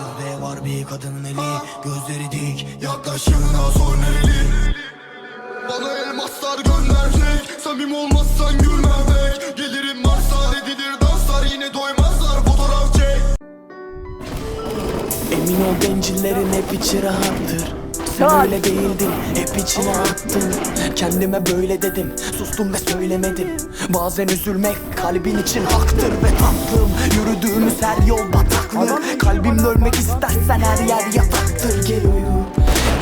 Şurada var bir kadının eli. Gözleri dik Yaklaş yanına sor nereli? Bana elmaslar gönderecek. Samim olmazsan gülmem pek Gelirim Mars'a edilir danslar. Yine doymazlar fotoğraf çek. Emin ol bencillerin hep içi rahattır Sen öyle değildin hep içine attın. Kendime böyle dedim sustum ve söylemedim. Bazen üzülmek kalbin için haktır ve tatlım. Yürüdüğümüz her yol bataklık. Kalbimle ölmek istersen her yer yataktır. Gel uyu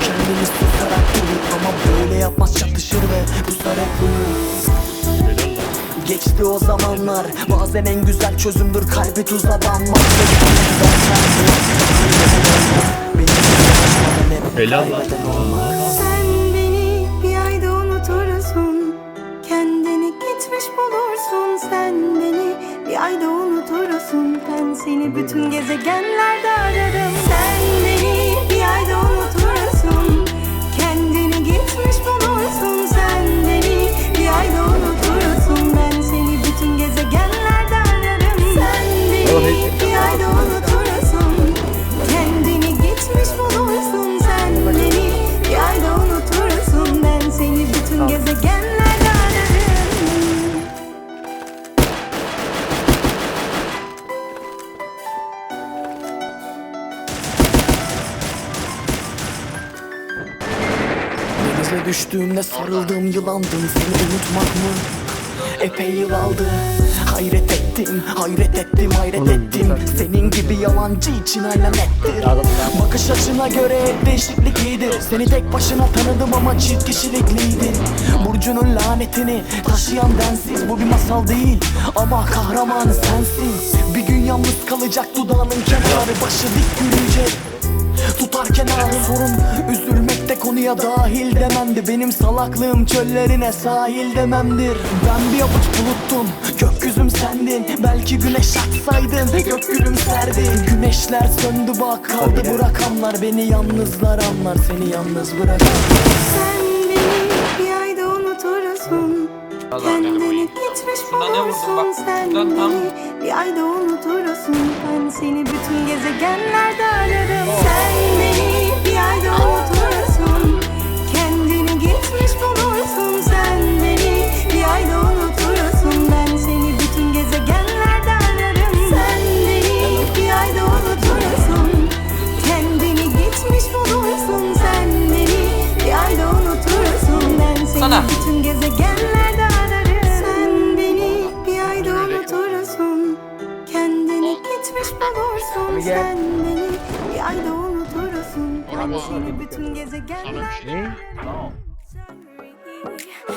Kendini susarak uyu. Ama böyle yapmaz çatışır ve pusar hep uyu. Geçti o zamanlar Bazen en güzel çözümdür kalbi tuzla banmak Sen beni bir ayda unutursun. Kendini gitmiş bulursun. Sen beni bir ayda unutursun. Ben seni bütün gezegenlerde ararım. Sen beni bir ayda unutursun Denize düştüğümde sarıldığım yılandım. Seni unutmak mı? Epey yıl aldı. Hayret ettim, hayret ettim, hayret ettim. Senin gibi yalancı için aynen ettir Bakış açına göre hep değişiklik iyidir Seni tek başına tanıdım ama çift kişilikliydin Burcunun lanetini taşıyan densiz Bu bir masal değil. Ama kahramanı sensin. Bir gün yalnız kalacak dudağının kenarı Başı dik yürüyecek. Tutarken ağrı sorun Üzülmek de konuya dahil dememdi. Benim salaklığım çöllerine sahil dememdir. Ben bir avuç buluttum. Gökyüzüm sendin. Belki güneş atsaydın Gök gülümserdi Güneşler söndü bak. Kaldı bu rakamlar. Beni yalnızlar anlar. Seni yalnız bırak Sen beni bir ayda unutursun. Kendini gitmiş Şuna ne vurdun bulursun. Bak, sen beni Bir ayda unutursun. Ben seni bütün gezegenlerde ararım. Sen beni bir ayda unutursun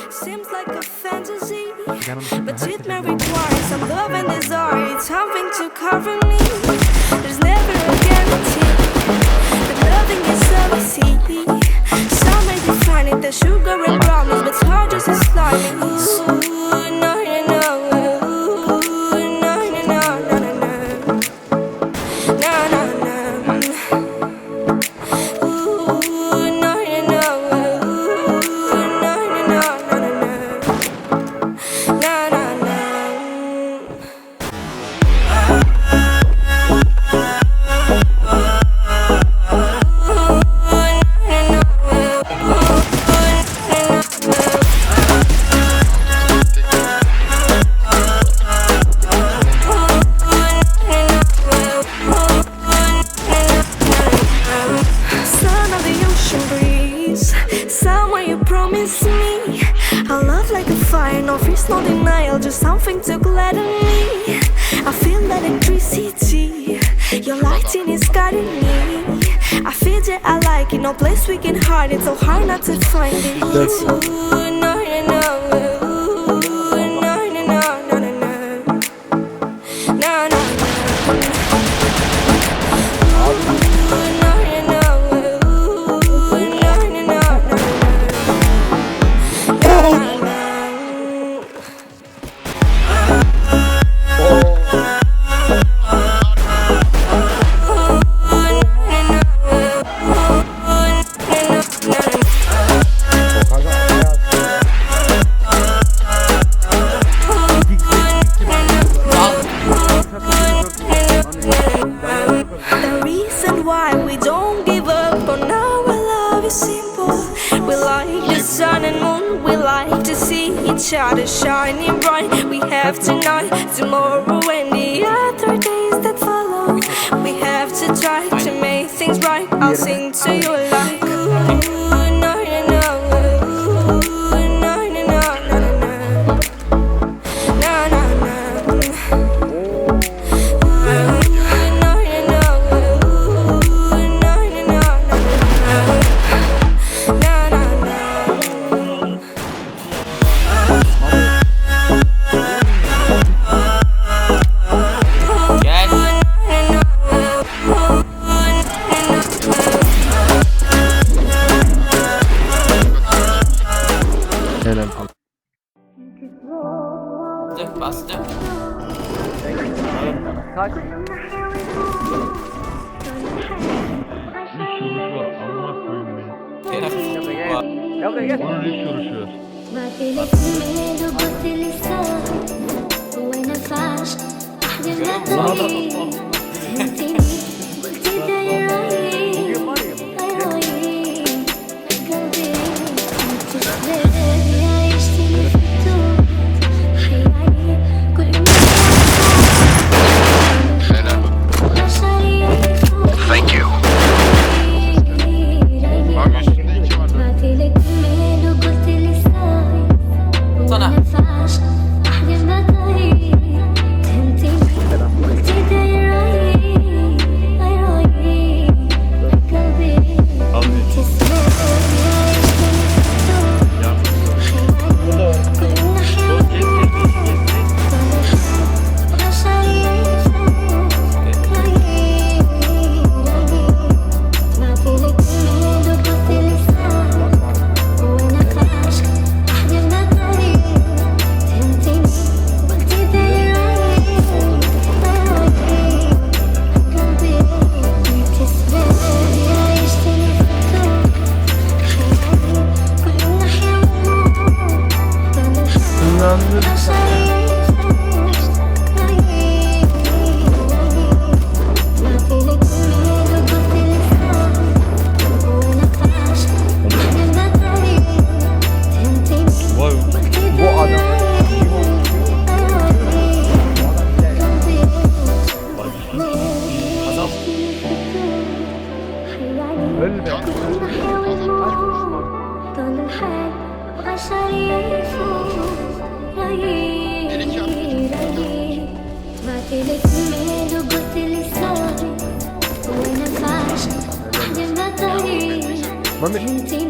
Seems like a fantasy, but it may require some love and desire. Something to cover me. Fire, no fears, no denial, just something to gladden me. I feel electricity, your lighting is guiding me. I feel that I like it, no place we can hide it, so hard not to find it. Ooh, no, no, no. why we don't give up on our love is simple. We like the sun and moon, we like to see each other shining bright. We have tonight, tomorrow, and the other days that follow. We have to try to make things right. I'll sing to you love. Bastık bastık. Kaç. Bir soruş var. Amına koyayım beni. Telefon var. Ya buraya gel. Bana ne soruş var? Bak. Bu Mami.